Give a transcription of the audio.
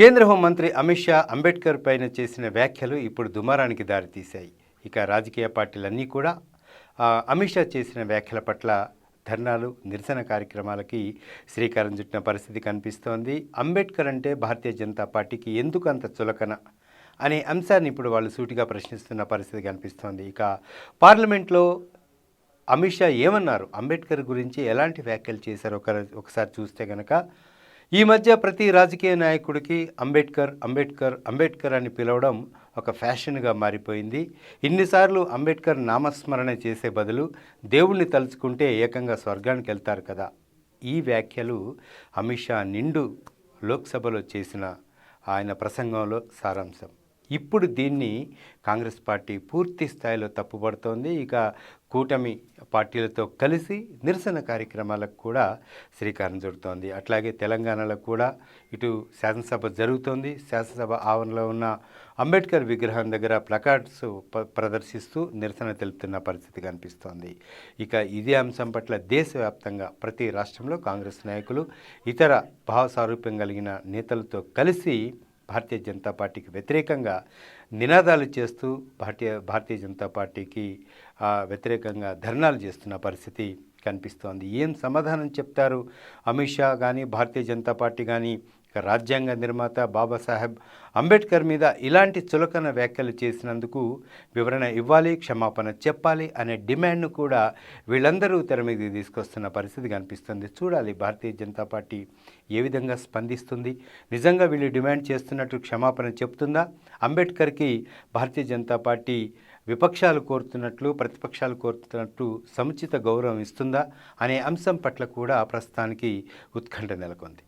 కేంద్ర హోంమంత్రి అమిత్ షా అంబేద్కర్ పైన చేసిన వ్యాఖ్యలు ఇప్పుడు దుమారానికి దారితీశాయి. ఇక రాజకీయ పార్టీలన్నీ కూడా అమిత్ షా చేసిన వ్యాఖ్యల పట్ల ధర్నాలు నిరసన కార్యక్రమాలకి శ్రీకారం చుట్టిన పరిస్థితి కనిపిస్తోంది. అంబేద్కర్ అంటే భారతీయ జనతా పార్టీకి ఎందుకు అంత చులకన అనే అంశాన్ని ఇప్పుడు వాళ్ళు సూటిగా ప్రశ్నిస్తున్న పరిస్థితి కనిపిస్తోంది. ఇక పార్లమెంట్లో అమిత్ షా ఏమన్నారు? అంబేద్కర్ గురించి ఎలాంటి వ్యాఖ్యలు చేశారు? ఒక ఒకసారి చూస్తే కనుక ఈ మధ్య ప్రతి రాజకీయ నాయకుడికి అంబేద్కర్ అంబేద్కర్ అంబేద్కర్ అని పిలవడం ఒక ఫ్యాషన్గా మారిపోయింది. ఇన్నిసార్లు అంబేద్కర్ నామస్మరణ చేసే బదులు దేవుణ్ణి తలుచుకుంటే ఏకంగా స్వర్గానికి వెళ్తారు కదా. ఈ వ్యాఖ్యలు అమిత్ షా నిండు లోక్సభలో చేసిన ఆయన ప్రసంగంలో సారాంశం. ఇప్పుడు దీన్ని కాంగ్రెస్ పార్టీ పూర్తి స్థాయిలో తప్పుపడుతోంది. ఇక కూటమి పార్టీలతో కలిసి నిరసన కార్యక్రమాలకు కూడా శ్రీకారం చుడుతోంది. అట్లాగే తెలంగాణలో కూడా ఇటు శాసనసభ జరుగుతోంది. శాసనసభ ఆవరణలో ఉన్న అంబేద్కర్ విగ్రహం దగ్గర ప్లకార్డ్స్ ప- ప్రదర్శిస్తూ నిరసన తెలుపుతున్న పరిస్థితి కనిపిస్తోంది. ఇక ఇదే అంశం పట్ల దేశవ్యాప్తంగా ప్రతి రాష్ట్రంలో కాంగ్రెస్ నాయకులు ఇతర భావ సారూప్యం కలిగిన నేతలతో కలిసి భారతీయ జనతా పార్టీకి వ్యతిరేకంగా నినాదాలు చేస్తూ భారతీయ భారతీయ జనతా పార్టీకి వ్యతిరేకంగా ధర్నాలు చేస్తున్న పరిస్థితి కనిపిస్తోంది. ఏం సమాధానం చెప్తారు? అమిత్ షా కానీ భారతీయ జనతా పార్టీ కానీ ఇక రాజ్యాంగ నిర్మాత బాబాసాహెబ్ అంబేద్కర్ మీద ఇలాంటి చులకన వ్యాఖ్యలు చేసినందుకు వివరణ ఇవ్వాలి క్షమాపణ చెప్పాలి అనే డిమాండ్ను కూడా వీళ్ళందరూ తెర మీదకి తీసుకొస్తున్న పరిస్థితి కనిపిస్తుంది చూడాలి భారతీయ జనతా పార్టీ ఏ విధంగా స్పందిస్తుంది? నిజంగా వీళ్ళు డిమాండ్ చేస్తున్నట్టు క్షమాపణ చెప్తుందా? అంబేద్కర్కి భారతీయ జనతా పార్టీ విపక్షాలు కోరుతున్నట్లు ప్రతిపక్షాలు కోరుతున్నట్టు సముచిత గౌరవం ఇస్తుందా? అనే అంశం పట్ల కూడా ప్రస్తుతానికి ఉత్కంఠ నెలకొంది.